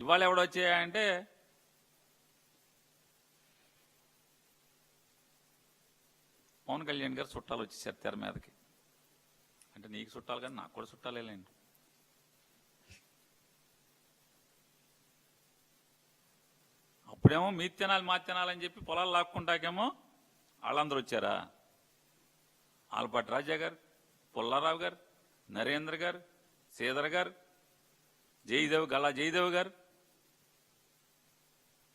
ఇవాళ ఎవడొచ్చాయంటే పవన్ కళ్యాణ్ గారు చుట్టాలు వచ్చేసారు తెర మీదకి. అంటే నీకు చుట్టాలు కానీ నాకు కూడా చుట్టాలేలేండి అప్పుడేమో మీ తినాలి మా తినాలని చెప్పి పొలాలు లాక్కుంటాకేమో వాళ్ళందరూ వచ్చారా? ఆలపాటి రాజా గారు పుల్లారావు గారు నరేంద్ర గారు శ్రీధర్ గారు జయదేవ్ గల్లా జయదేవ్ గారు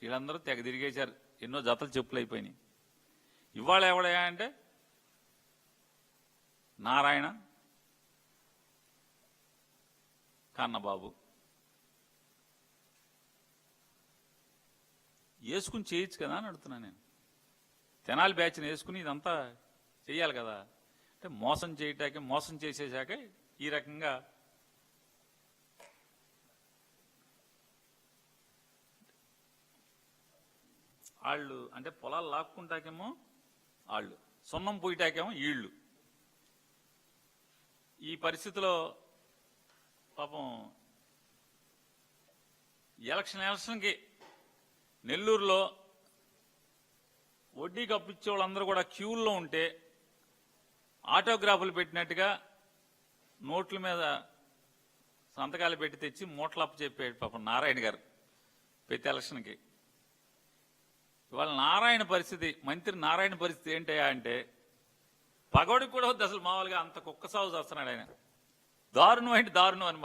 వీళ్ళందరూ తెగ తిరిగేశారు. ఎన్నో జతలు చెప్పులు అయిపోయినాయి. ఇవాళ ఎవడయా అంటే? నారాయణ కన్నబాబు. వేసుకుని చేయొచ్చు కదా అని అడుగుతున్నా నేను. తెనాలి బ్యాచ్ని వేసుకుని ఇదంతా చేయాలి కదా. అంటే మోసం చేయటానికి మోసం చేసేసాక ఈ రకంగా వాళ్ళు అంటే పొలాలు లాక్కుంటాకేమో వాళ్ళు సున్నం పోయిటాకేమో వీళ్ళు ఈ పరిస్థితిలో పాపం ఎలక్షన్ ఎలక్షన్కి నెల్లూరులో వడ్డీ అప్పిచ్చే వాళ్ళందరూ కూడా క్యూల్లో ఉంటే ఆటోగ్రాఫ్లు పెట్టినట్టుగా నోట్ల మీద సంతకాలు పెట్టి తెచ్చి మూటలప్పు చెప్పాడు పాపం నారాయణ గారు ప్రతి ఎలక్షన్కి. ఇవాళ నారాయణ పరిస్థితి మంత్రి నారాయణ పరిస్థితి ఏంటయ్యా అంటే పగోడికి కూడా వద్దు అసలు మామూలుగా అంత కుక్క సాగు చేస్తున్నాడు ఆయన. దారుణం అంటే దారుణం అని